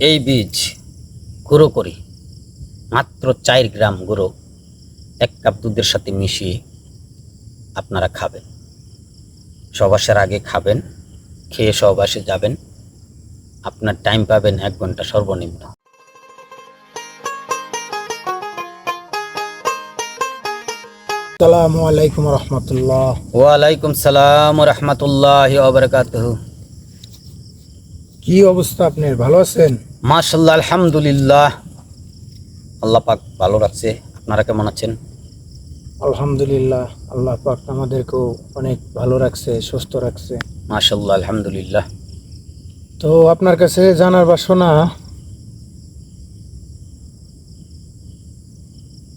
এই বীজ গুঁড়ো করি। মাত্র চার গ্রাম গুঁড়ো এক কাপ দুধের সাথে মিশিয়ে আপনারা খাবেন। সবাসের আগে খাবেন খেয়ে সহবাসে যাবেন। আপনার টাইম পাবেন এক ঘণ্টা সর্বনিম্ন। আসসালামু আলাইকুম রহমতুল্লাহ। ওয়ালাইকুম সালাম রহমতুল্লাহ কি অবস্থা আপনার ভালো আছেন? মাশাল্লাহ আলহামদুলিল্লাহ। আল্লাহ পাক ভালো রাখছে। আপনারা কেমন আছেন? আলহামদুলিল্লাহ আল্লাহ পাক আমাদেরকেও অনেক ভালো রাখছে সুস্থ রাখছে। মাশাল্লাহ আলহামদুলিল্লাহ। তো আপনার কাছে জানার বা শোনা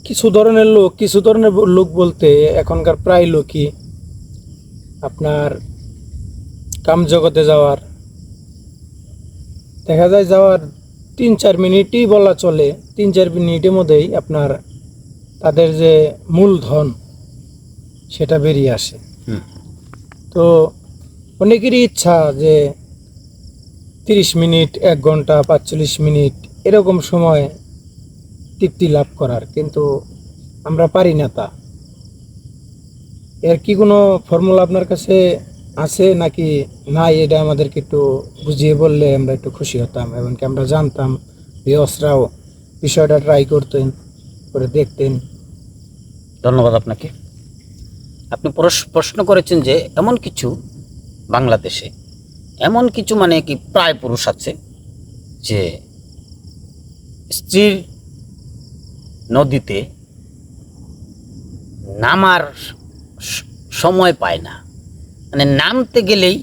কিছু ধরনের লোক কিছু ধরনের লোক বলতে এখনকার প্রায় লোকই আপনার কাম জগতে যাওয়ার দেখা যায় যাওয়ার তিন চার মিনিটই বলা চলে তিন চার মিনিটের মধ্যেই আপনার তাদের যে মূলধন সেটা বেরিয়ে আসে। তো অনেকেরই ইচ্ছা যে তিরিশ মিনিট এক ঘণ্টা পাঁচচল্লিশ মিনিট এরকম সময় তৃপ্তি লাভ করার কিন্তু আমরা পারি না তা। এর কি কোনো ফর্মুলা আপনার কাছে আছে নাকি নাই, এটা আমাদেরকে একটু বুঝিয়ে বললে আমরা একটু খুশি হতাম, এমনকি আমরা জানতাম বিয়সরাও বিষয়টা ট্রাই করতেন, করে দেখতেন। ধন্যবাদ আপনাকে। আপনি প্রশ- প্রশ্ন করেছেন যে এমন কিছু বাংলাদেশে, এমন কিছু মানে কি প্রায় পুরুষ আছে যে স্ত্রীর নদীতে নামার সময় পায় না। মানে নামতে গেলেই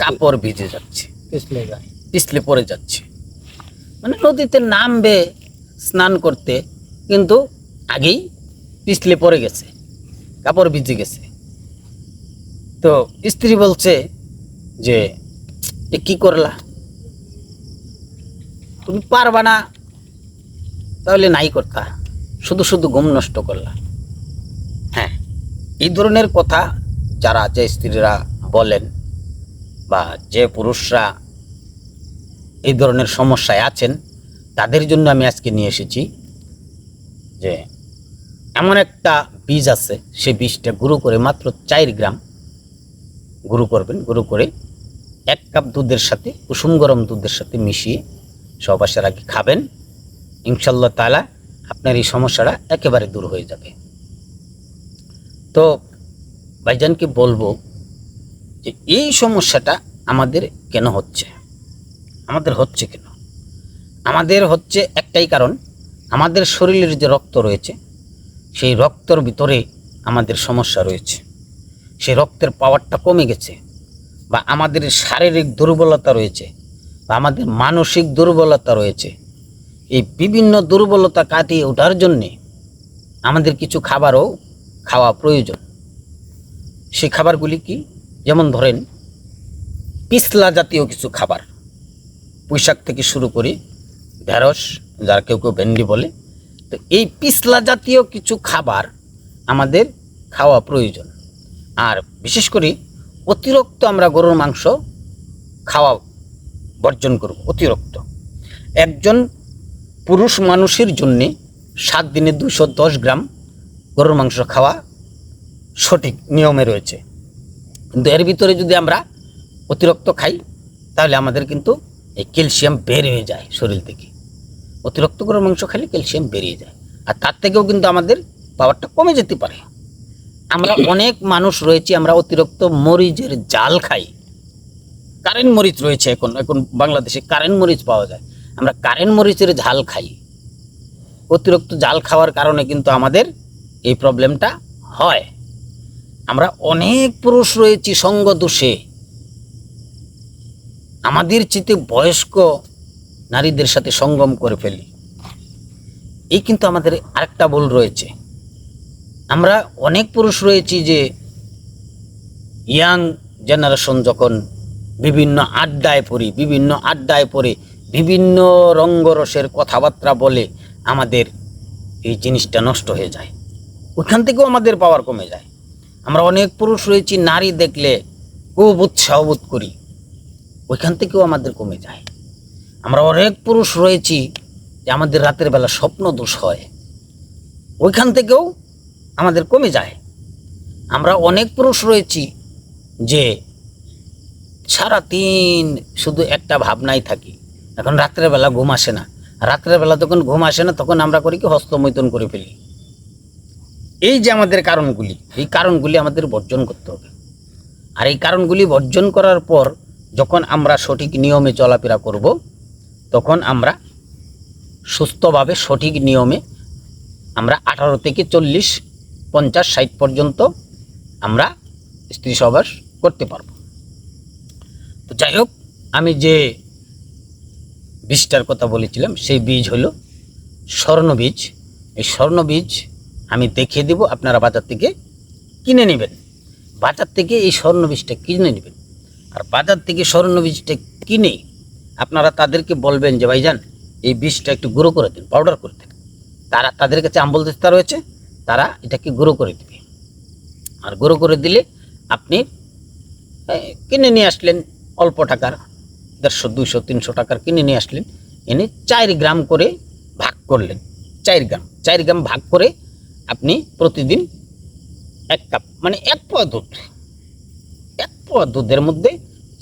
কাপড় ভিজে যাচ্ছে পিছলে যায়। পিছলে পড়ে যাচ্ছে। মানে নদীতে নামবে স্নান করতে কিন্তু আগেই পিছলে পড়ে গেছে কাপড় ভিজে গেছে। তো স্ত্রী বলছে যে এ কি করলা? তুমি পারবা না তাহলে নাই করতা শুধু শুধু ঘুম নষ্ট করলা। হ্যাঁ এই ধরনের কথা যারা যে স্ত্রীরা বলেন বা যে পুরুষরা এই ধরনের সমস্যায় আছেন, তাদের জন্য আমি আজকে নিয়ে এসেছি যে এমন একটা বীজ আছে সেই বীজটা গুঁড়ো করে মাত্র চার গ্রাম গুঁড়ো করবেন, গুঁড়ো করে এক কাপ দুধের সাথে কুসুম গরম দুধের সাথে মিশিয়ে সবাসের আগে খাবেন। ইনশাল্লাহ তালা আপনার এই সমস্যাটা একেবারে দূর হয়ে যাবে। তো ভাইজানকে বলব যে এই সমস্যাটা আমাদের কেন হচ্ছে? আমাদের হচ্ছে কেন? আমাদের হচ্ছে একটাই কারণ, আমাদের শরীরের যে রক্ত রয়েছে, সেই রক্তর ভিতরে আমাদের সমস্যা রয়েছে। সেই রক্তের পাওয়ারটা কমে গেছে বা আমাদের শারীরিক দুর্বলতা রয়েছে বা আমাদের মানসিক দুর্বলতা রয়েছে। এই বিভিন্ন দুর্বলতা কাটিয়ে ওঠার জন্যে আমাদের কিছু খাবারও খাওয়া প্রয়োজন। সেই খাবারগুলি কি? যেমন ধরেন, পিছলা জাতীয় কিছু খাবার। পুঁইশাক থেকে শুরু করে ঢেঁড়স, যার কেউ কেউ ভেন্ডি বলে। তো এই পিছলা জাতীয় কিছু খাবার আমাদের খাওয়া প্রয়োজন। আর বিশেষ করে অতিরিক্ত আমরা গরুর মাংস খাওয়া বর্জন করব, অতিরিক্ত। একজন পুরুষ মানুষের জন্যে সাত দিনে দুশো দশ গ্রাম গরুর মাংস খাওয়া সঠিক নিয়মে রয়েছে। কিন্তু এর ভিতরে যদি আমরা অতিরিক্ত খাই, তাহলে আমাদের কিন্তু এই ক্যালসিয়াম বের হয়ে যায় শরীর থেকে। অতিরিক্ত করে মাংস খেলে ক্যালসিয়াম বেরিয়ে যায়। আর তার থেকেও কিন্তু আমাদের পাওয়ারটা কমে যেতে পারে। আমরা অনেক মানুষ রয়েছি, আমরা অতিরিক্ত মরিচের জাল খাই। কারেন্ট মরিচ রয়েছে এখন এখন বাংলাদেশে কারেন্ট মরিচ পাওয়া যায়। আমরা কারেন্ট মরিচের ঝাল খাই। অতিরিক্ত জাল খাওয়ার কারণে কিন্তু আমাদের এই প্রবলেমটা হয়। আমরা অনেক পুরুষ রয়েছি সঙ্গ দোষে। আমাদের চিতে বয়স্ক নারীদের সাথে সঙ্গম করে ফেলি। এই কিন্তু আমাদের আরেকটা ভুল রয়েছে। আমরা অনেক পুরুষ রয়েছি যে ইয়াং জেনারেশন যখন বিভিন্ন আড্ডায় পড়ি, বিভিন্ন আড্ডায় পড়ে, বিভিন্ন রঙ্গরসের কথাবার্তা বলে আমাদের এই জিনিসটা নষ্ট হয়ে যায়। ওইখান থেকেও আমাদের পাওয়ার কমে যায়। আমরা অনেক পুরুষ রয়েছি, নারী দেখলে খুব উৎসাহ বোধ করি। ওইখান থেকেও আমাদের কমে যায়। আমরা অনেক পুরুষ রয়েছি যে আমাদের রাতের বেলা স্বপ্ন দোষ হয়। ওইখান থেকেও আমাদের কমে যায়। আমরা অনেক পুরুষ রয়েছি যে সারা দিন শুধু একটা ভাবনাই থাকি, এখন রাত্রেবেলা ঘুম আসে না। রাত্রেবেলা যখন ঘুম আসে না, তখন আমরা করি কি হস্তমৈতন করে ফেলি। এই যে আমাদের কারণগুলি, এই কারণগুলি আমাদের বর্জন করতে হবে। আর এই কারণগুলি বর্জন করার পর যখন আমরা সঠিক নিয়মে চলাফেরা করব, তখন আমরা সুস্থভাবে সঠিক নিয়মে আমরা আঠারো থেকে চল্লিশ, পঞ্চাশ, ষাট পর্যন্ত আমরা স্ত্রী সহবাস করতে পারব। তো যাই হোক, আমি যে বীজটার কথা বলেছিলাম, সেই বীজ হলো স্বর্ণ বীজ এই স্বর্ণ বীজ আমি দেখিয়ে দেব, আপনারা বাজার থেকে কিনে নেবেন। বাজার থেকে এই স্বর্ণ বীজটা কিনে নেবেন। আর বাজার থেকে স্বর্ণ বীজটা কিনে আপনারা তাদেরকে বলবেন যে, ভাইজান, এই বীজটা একটু গুঁড়ো করে দিন পাউডার করে দিন। তারা তাদের কাছে আম্বল তেস্তা রয়েছে, তারা এটাকে গুঁড়ো করে দেবে। আর গুঁড়ো করে দিলে আপনি কিনে নিয়ে আসলেন, অল্প টাকার, দেড়শো, দুইশো, তিনশো টাকার কিনে নিয়ে আসলেন। এনে চার গ্রাম করে ভাগ করলেন। চার গ্রাম চার গ্রাম ভাগ করে আপনি প্রতিদিন এক কাপ মানে এক পোয়া দুধ, এক পোয়া দুধের মধ্যে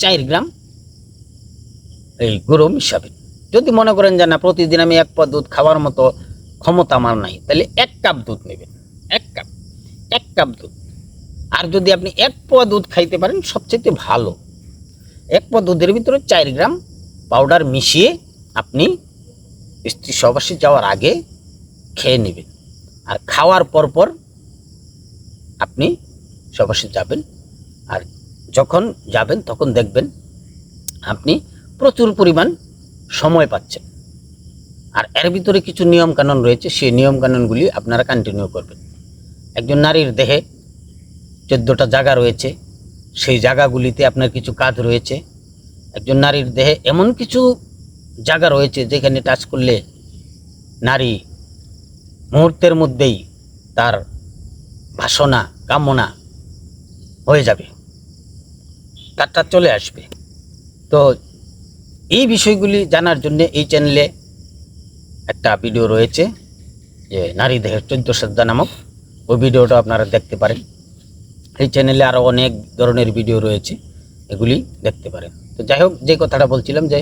চার গ্রাম এই গুঁড়ো মিশাবেন। যদি মনে করেন যে না, প্রতিদিন আমি এক পোয়া দুধ খাওয়ার মতো ক্ষমতা আমার নাই, তাহলে এক কাপ দুধ নেবেন, এক কাপ এক কাপ দুধ। আর যদি আপনি এক পোয়া দুধ খাইতে পারেন সবচেয়ে ভালো, এক পোয়া দুধের ভিতরে চার গ্রাম পাউডার মিশিয়ে আপনি স্ত্রী সবাসে যাওয়ার আগে খেয়ে নেবেন। আর খাওয়ার পর পর আপনি সবাসে যাবেন। আর যখন যাবেন, তখন দেখবেন আপনি প্রচুর পরিমাণ সময় পাচ্ছেন। আর এর ভিতরে কিছু নিয়ম কানুন রয়েছে, সেই নিয়ম কানুনগুলি আপনারা কন্টিনিউ করবেন। একজন নারীর দেহে চোদ্দোটা জায়গা রয়েছে, সেই জায়গাগুলিতে আপনার কিছু কাজ রয়েছে। একজন নারীর দেহে এমন কিছু জায়গা রয়েছে যেখানে টাচ করলে নারী মুহূর্তের মধ্যেই তার বাসনা কামনা হয়ে যাবে। তারটা চলে আসবে। তো এই বিষয়গুলি জানার জন্য এই চ্যানেলে একটা ভিডিও রয়েছে যে নারী দেহের চোদ্দ শ্রদ্ধা নামক। ওই ভিডিওটা আপনারা দেখতে পারেন। এই চ্যানেলে আরও অনেক ধরনের ভিডিও রয়েছে। এগুলি দেখতে পারেন। তো যাই হোক, যে কথাটা বলছিলাম যে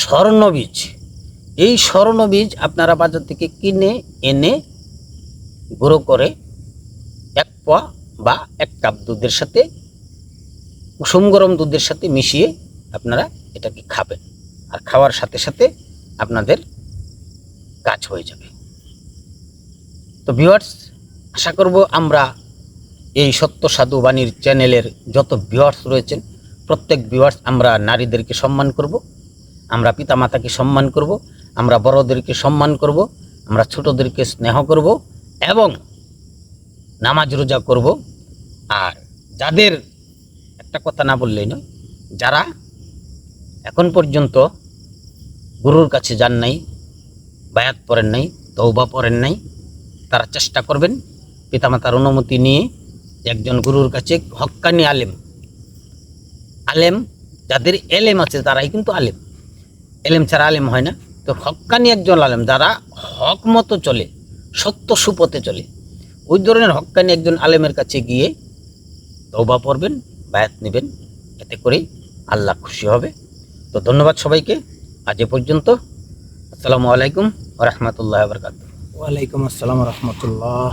স্বর্ণবীজ এই স্বর্ণবীজ আপনারা বাজার থেকে কিনে, এনে গুঁড়ো করে এক পোয়া বা এক কাপ দুধের সাথে, কুসুম গরম দুধের সাথে মিশিয়ে আপনারা এটাকে খাবেন। আর খাওয়ার সাথে সাথে আপনাদের কাজ হয়ে যাবে। তো ভিউয়ার্স আশা করব আমরা এই সত্য সাধু বাণীর চ্যানেলের যত ভিউয়ার্স রয়েছেন, প্রত্যেক ভিউয়ার্স আমরা নারীদেরকে সম্মান করব, আমরা পিতামাতাকে সম্মান করব আমরা বড়দেরকে সম্মান করব, আমরা ছোটদেরকে স্নেহ করব এবং নামাজ রোজা করব। আর যাদের, একটা কথা না বললেই নয়, যারা এখন পর্যন্ত গুরুর কাছে যান নাই, বায়াত পড়েন নাই তৌবা পড়েন নাই, তারা চেষ্টা করবেন পিতামাতার অনুমতি নিয়ে একজন গুরুর কাছে হক্কানি আলেম। আলেম, যাদের এলেম আছে তারাই কিন্তু আলেম। এলেম ছাড়া আলেম হয় না। তো হক্কানি একজন আলেম, যারা হক মতো চলে, সত্য সুপথে চলে, ওই ধরনের হক্কানি একজন আলেমের কাছে গিয়ে তৌবা পড়বেন, বায়াত নেবেন, এতে করেই আল্লাহ খুশি হবে। তো ধন্যবাদ সবাইকে, আজ এ পর্যন্ত। আসসালামু আলাইকুম রহমতুল্লাহ বরকাত ওয়ালাইকুম আসসালাম রহমতুল্লাহ।